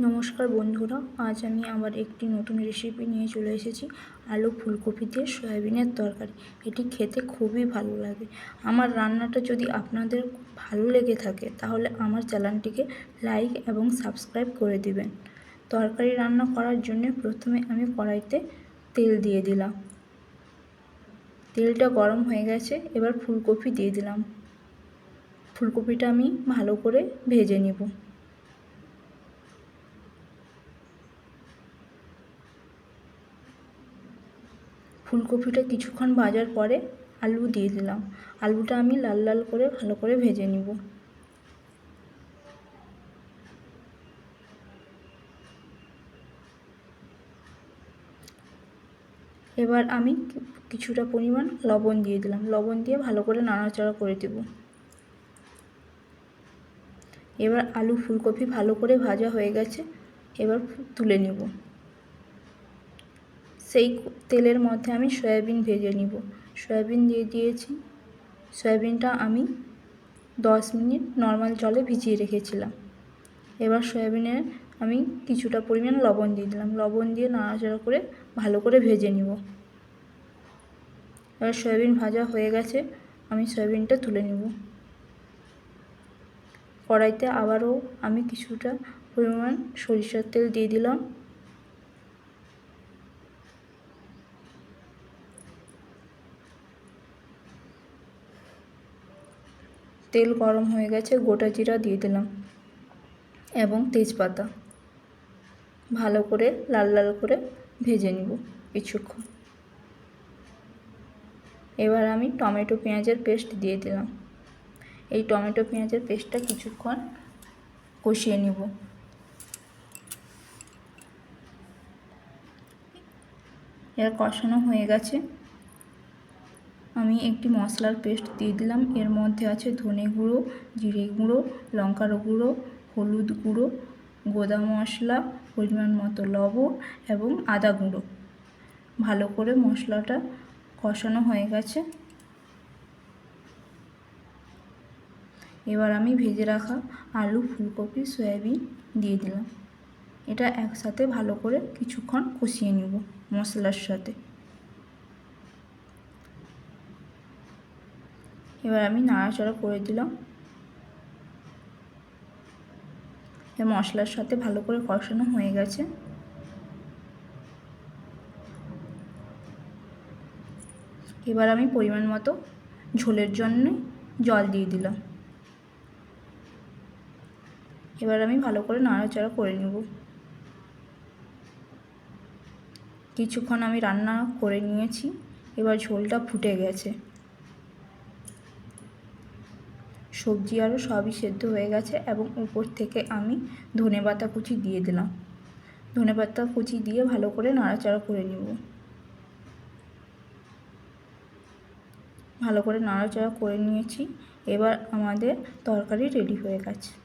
নমস্কার বন্ধুরা, আজ আমি আবার একটি নতুন রেসিপি নিয়ে চলে এসেছি, আলু ফুলকপি দিয়ে সয়াবিনের তরকারি। এটি খেতে খুবই ভালো লাগে। আমার রান্নাটা যদি আপনাদের ভালো লেগে থাকে, তাহলে আমার চ্যানেলটিকে লাইক এবং সাবস্ক্রাইব করে দিবেন। তরকারি রান্না করার জন্য প্রথমে আমি কড়াইতে তেল দিয়ে দিলাম। তেলটা গরম হয়ে গেছে, এবার ফুলকপি দিয়ে দিলাম। ফুলকপিটা আমি ভালো করে ভেজে নেব। ফুলকপিটা কিছুক্ষণ ভাজার পরে আলু দিয়ে দিলাম। আলুটা আমি লাল লাল করে ভালো করে ভেজে নিব। এবার আমি কিছুটা পরিমাণ লবণ দিয়ে দিলাম। লবণ দিয়ে ভালো করে নাড়াচাড়া করে দেব। এবার আলু ফুলকপি ভালো করে ভাজা হয়ে গেছে, এবার তুলে নেব। সেই তেলের মধ্যে আমি সয়াবিন ভেজে নিব। সয়াবিন দিয়ে দিয়েছি। সয়াবিনটা আমি দশ মিনিট নর্মাল জলে ভিজিয়ে রেখেছিলাম। এবার সয়াবিনে আমি কিছুটা পরিমাণ লবণ দিয়ে দিলাম। লবণ দিয়ে নাড়াচাড়া করে ভালো করে ভেজে নিব। এবার সয়াবিন ভাজা হয়ে গেছে, আমি সয়াবিনটা তুলে নিব। কড়াইতে আবারও আমি কিছুটা পরিমাণ সরিষার তেল দিয়ে দিলাম। তেল গরম হয়ে গেছে, গোটা জিরা দিয়ে দিলাম এবং তেজপাতা। ভালো করে লাল লাল করে ভেজে নিব কিছুক্ষণ। এবার আমি টমেটো পেঁয়াজের পেস্ট দিয়ে দিলাম। এই টমেটো পেঁয়াজের পেস্টটা কিছুক্ষণ কষিয়ে নিব। এর কষানো হয়ে গেছে। আমি একটি মশলার পেস্ট দিয়ে দিলাম। এর মধ্যে আছে ধনে গুঁড়ো, জিরে গুঁড়ো, লঙ্কার গুঁড়ো, হলুদ গুঁড়ো গোদা মশলা, পরিমাণ মতো লবণ এবং আদা গুঁড়ো। ভালো করে মশলাটা কষানো হয়ে গেছে। এবার আমি ভেজে রাখা আলু, ফুলকপি, সয়াবিন দিয়ে দিলাম। এটা একসাথে ভালো করে কিছুক্ষণ কষিয়ে নিব মশলার সাথে। এবার আমি নাড়াচাড়া করে দিলাম। মশলার সাথে ভালো করে কষানো হয়ে গেছে। এবার আমি পরিমাণ মতো ঝোলের জন্য জল দিয়ে দিলাম। এবার আমি ভালো করে নাড়াচাড়া করে নেব। কিছুক্ষণ আমি রান্না করে নিয়েছি, এবার ঝোলটা ফুটে গেছে। সবজি আরও সবই সেদ্ধ হয়ে গেছে এবং উপর থেকে আমি ধনে পাতা কুচি দিয়ে দিলাম। ধনে পাতা কুচি দিয়ে ভালো করে নাড়াচাড়া করে নেব। ভালো করে নাড়াচাড়া করে নিয়েছি। এবার আমাদের তরকারি রেডি হয়ে গেছে।